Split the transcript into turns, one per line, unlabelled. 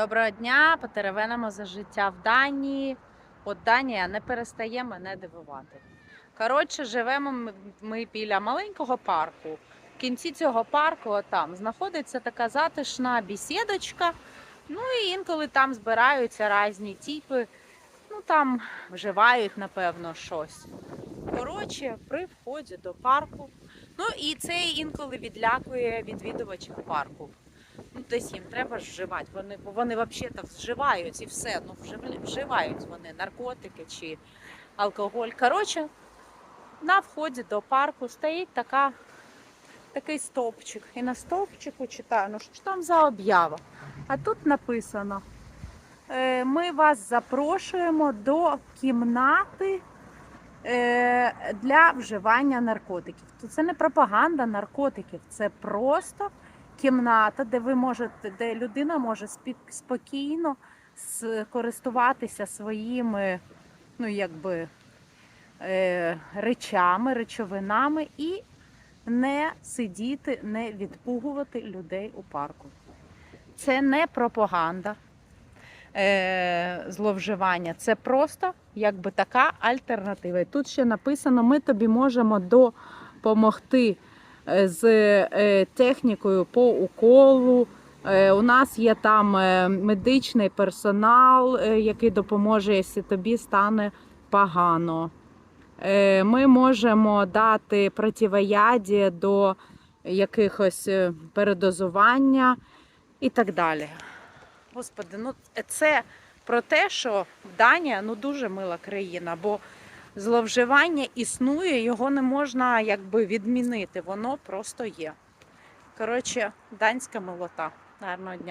Доброго дня, потеревенимо за життя в Данії. От Данія не перестає мене дивувати. Коротше, живемо ми- біля маленького парку. В кінці цього парку, отам, знаходиться така затишна бісідочка. Ну і інколи там збираються різні типи. Ну там вживають, напевно, щось. Коротше, при вході до парку. Ну і це інколи відлякує відвідувачів парку. Ну, десь їм треба вживати. Вони, вони взагалі вживають і все. Ну, вживають вони наркотики чи алкоголь. Коротше, на вході до парку стоїть така, такий стовпчик. І на стовпчику читаю, ну що там за об'ява? А тут написано: е, ми вас запрошуємо до кімнати. е, Для вживання наркотиків. То це не пропаганда наркотиків, це просто кімната, де ви можете, де людина може спокійно користуватися своїми, ну якби е, речами, речовинами і не сидіти, не відпугувати людей у парку. Це не пропаганда е, зловживання, це просто якби така альтернатива. І тут ще написано: ми тобі можемо допомогти з е, технікою по уколу. Е, У нас є там е, медичний персонал, е, який допоможе, якщо тобі стане погано. Е, Ми можемо дати противоядія до якихось е, передозування і так далі. Господи, ну це про те, що Данія ну дуже мила країна, бо зловживання існує, його не можна якби відмінити. Воно просто є. Коротше, данська милота. Гарного дня.